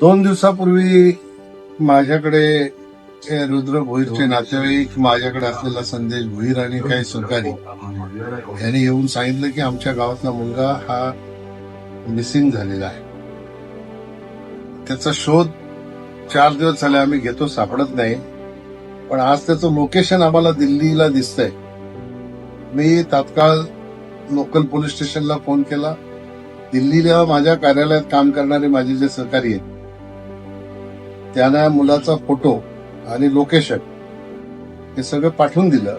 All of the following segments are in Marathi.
दोन दिवसापूर्वी माझ्याकडे हे रुद्र भोईरचे नातेवाईक माझ्याकडे असलेला संदेश भोईर आणि काही सरकारी यांनी येऊन सांगितलं की आमच्या गावातला मुलगा हा मिसिंग झालेला आहे. त्याचा शोध चार दिवस झाले आम्ही घेतो सापडत नाही. पण आज त्याचं लोकेशन आम्हाला दिल्लीला दिसतंय. मी तात्काळ लोकल पोलीस स्टेशनला फोन केला. दिल्लीला माझ्या कार्यालयात काम करणारे माझे जे सहकारी आहेत त्यानं मुलाचा फोटो आणि लोकेशन हे सगळं पाठवून दिलं.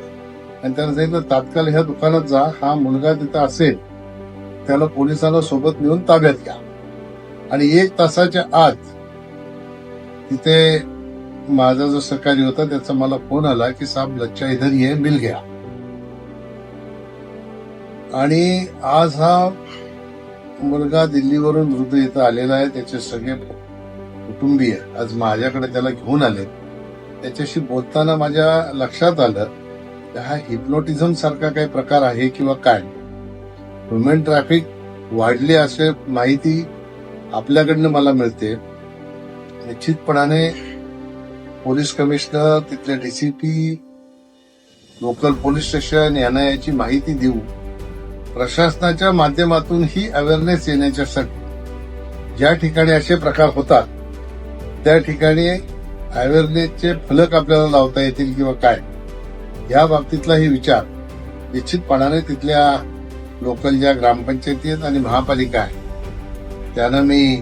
आणि त्यानं सांगितलं तात्काळ ह्या दुकानात जा. हा मुलगा तिथं असेल त्याला पोलिसांना सोबत नेऊन ताब्यात घ्या. आणि एक तासाच्या आत तिथे माझा जो सहकारी होता त्याचा मला फोन आला की साहेब लच्चा इधर ये मिल गया. आणि आज हा मुलगा दिल्लीवरून हृदय इथं आलेला आहे. त्याचे सगळे कुटुंबीय. आज माझ्याकडे त्याला घेऊन आले. त्याच्याशी बोलताना माझ्या लक्षात आलं की हा हिप्नोटिझम सारखा काही प्रकार आहे किंवा काय? ह्युमन ट्रॅफिक वाढली असे माहिती आपल्याकडनं मला मिळते. निश्चितपणाने पोलीस कमिशनर तिथले डीसीपी लोकल पोलीस स्टेशन यांना याची माहिती देऊ. प्रशासनाच्या माध्यमातून ही अवेअरनेस येण्याच्यासाठी ज्या ठिकाणी असे प्रकार होतात त्या ठिकाणी अवेअरनेसचे फलक आपल्याला लावता येतील किंवा काय? या बाबतीतलाही विचार निश्चितपणाने तिथल्या लोकल ज्या ग्रामपंचायती आहेत आणि महापालिका आहे त्यांना मी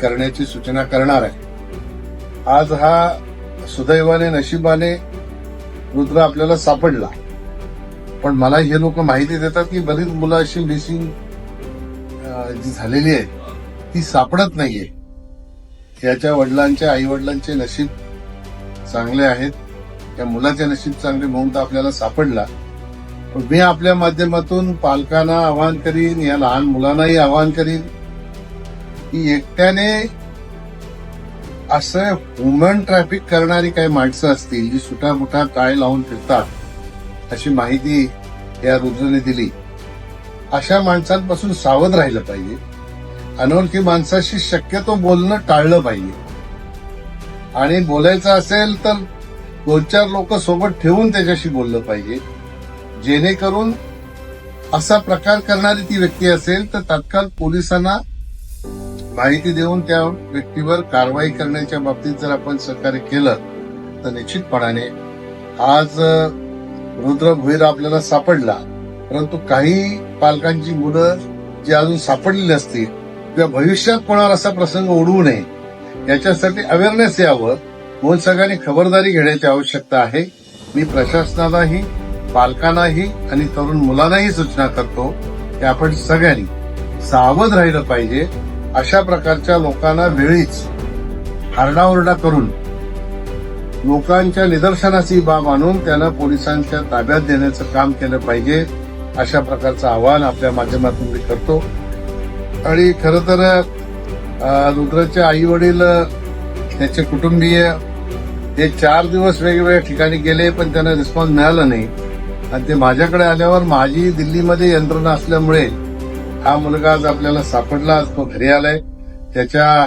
करण्याची सूचना करणार आहे. आज हा सुदैवाने नशिबाने रुद्र आपल्याला सापडला. पण मला हे लोक माहिती देतात की बरीच मुलं अशी मिसिंग जी झालेली आहे ती सापडत नाहीये. याच्या वडिलांचे आई वडिलांचे नशीब चांगले आहेत. त्या मुलाचे नशीब चांगले म्हणून तर आपल्याला सापडला. पण मी आपल्या माध्यमातून पालकांना आवाहन करीन या लहान मुलांनाही आवाहन करीन की एकट्याने असं ह्युमन ट्रॅफिक करणारी काही माणसं असतील जी सुटामुठा काय लावून फिरतात अशी माहिती या रुद्रने दिली. अशा माणसांपासून सावध राहिलं पाहिजे. अनोळखी माणसाशी शक्यतो बोलणं टाळलं पाहिजे. आणि बोलायचं असेल तर दोन चार लोक सोबत ठेवून त्याच्याशी बोललं पाहिजे. जेणेकरून असा प्रकार करणारी ती व्यक्ती असेल तर तत्काळ पोलिसांना माहिती देऊन त्या व्यक्तीवर कारवाई करण्याच्या बाबतीत जर आपण सहकार्य केलं तर निश्चितपणाने आज रुद्र भुईर आपल्याला सापडला. परंतु काही पालकांची मुलं जी अजून सापडलेली असतील किंवा भविष्यात कोणावर असा प्रसंग ओढवू नये याच्यासाठी अवेअरनेस यावं. म्हणून सगळ्यांनी खबरदारी घेण्याची आवश्यकता आहे. मी प्रशासनालाही पालकांनाही आणि तरुण मुलांनाही सूचना करतो की आपण सगळ्यांनी सावध राहिलं पाहिजे. अशा प्रकारच्या लोकांना वेळीच हरडाओरडा करून लोकांच्या निदर्शनाची बाब आणून त्यांना पोलिसांच्या ताब्यात देण्याचं काम केलं पाहिजे. अशा प्रकारचं आवाहन आपल्या माध्यमातून मी करतो. आणि खरं तर रुद्राचे आई वडील त्याचे कुटुंबीय हे चार दिवस वेगवेगळ्या ठिकाणी गेले पण त्यांना रिस्पॉन्स मिळाला नाही. आणि ते माझ्याकडे आल्यावर माझी दिल्लीमध्ये यंत्रणा असल्यामुळे हा मुलगा आज आपल्याला सापडला आज तो घरी आलाय. त्याच्या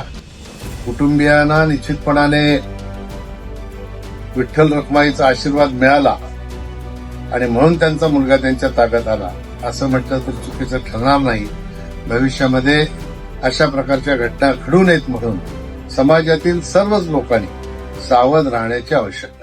कुटुंबियांना निश्चितपणाने विठ्ठल रखमाईचा आशीर्वाद मिळाला आणि म्हणून त्यांचा मुलगा त्यांच्या ताब्यात आला. असं म्हटलं तर चुकीचं ठरणार नाही. भविष्यामध्ये अशा प्रकारच्या घटना घडू नयेत म्हणून समाजातील सर्वच लोकांनी सावध राहण्याची आवश्यकता आहे.